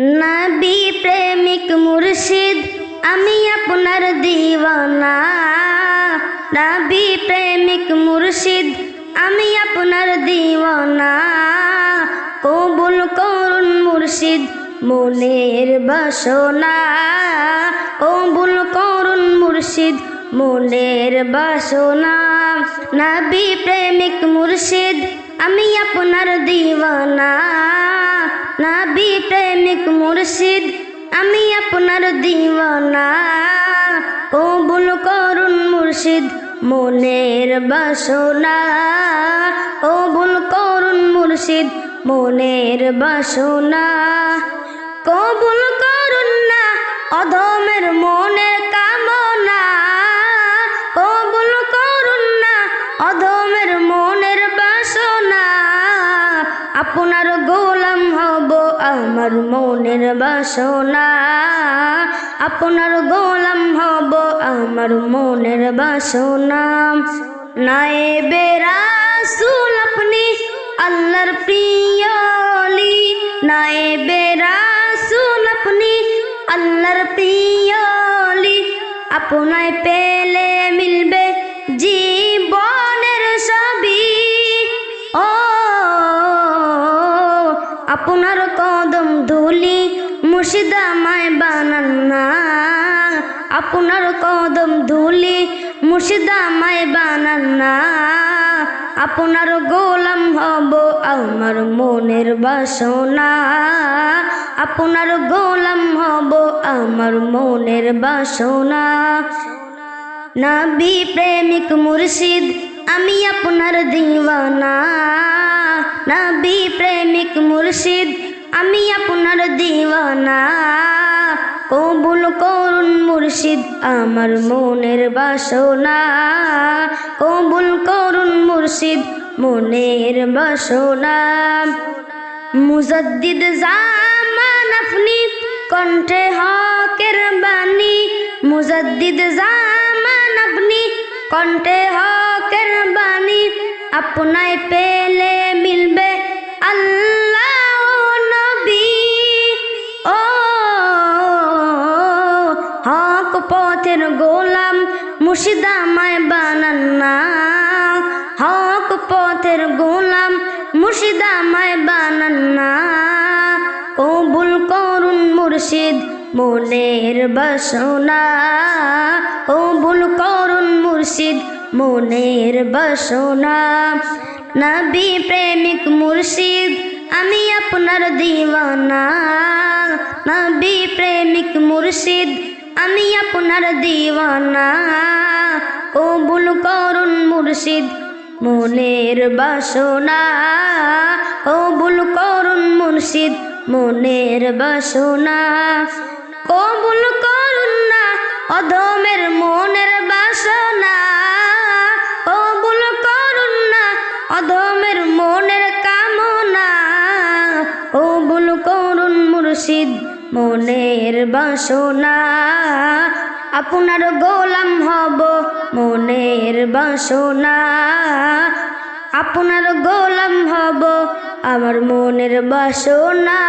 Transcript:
নবী প্রেমিক মুর্শিদ, আমি আপনার দিওয়ানা। নবী প্রেমিক মুর্শিদ, আমি আপনার দিওয়ানা। কবুল করুন মুর্শিদ, মনের বাসনা। কবুল করুন মুর্শিদ, মনের বাসনা। নবী প্রেমিক মুর্শিদ, আমি আপনার দিওয়ানা। নবী প্রেমিক মুর্শিদ, আমি আপনার দিওয়ানা। কবুল করুন মুর্শিদ মনের বাসনা। কবুল করুন মুর্শিদ মনের বাসনা। কবুল করুন না অধমের মনের কামনা। কবুল করুন না অধমের মনের বাসনা। আপনার আমার মনের বাসনা, আপনার গোলাম হব আমার মনের বাসনা। নায়েবে রাসূল আপনি আল্লাহর প্রিয়লি নায়েবে রাসূল আপনি আল্লাহর প্রিয়লি আপনায় পেলে মিলবে মুর্শিদামায় বানান না। আপনার কদম ধুলি মুর্শিদামায় বানান না। আপনার গোলাম হব আমার মনের বাসনা। আপনার গোলাম হব আমার মনের বাসনা। নবী প্রেমিক মুর্শিদ, আমি আপনার দিওয়ানা। নবী প্রেমিক মুর্শিদ, আমি আপনার দিওয়ানা কবুল করুন মুর্শিদ আমার মনের বাসনা। কবুল করুন মুর্শিদ মনের বাসনা। মুজদ্দিদ জামান আপনি কণ্ঠে হকের বাণী। মুজদ্দিদ জামান আপনি কণ্ঠে হকের বাণী। আপনায় পেলে মিলবে আল্লাহ। গোলাম মুর্শিদামায় বানান না। হক পথের গোলাম মুর্শিদামায় বানান না। কবুল করুন মুর্শিদ মনের বাসনা। কবুল করুন মুর্শিদ মনের বাসনা। নবী প্রেমিক মুর্শিদ, আমি আপনার দিওয়ানা। নবী প্রেমিক মুর্শিদ আমি আপনার দিওয়ানা। কবুল করুন মুর্শিদ মনের বাসনা। কবুল করুন মুর্শিদ মনের বাসনা। কবুল করুন না অধমের মনের বাসনা। কবুল করুন না অধমের মনের কামনা। কবুল করুন মুর্শিদ মনের বাসনা আপনার গোলাম হব মনের বাসনা। আপনার গোলাম হব আমার মনের বাসনা।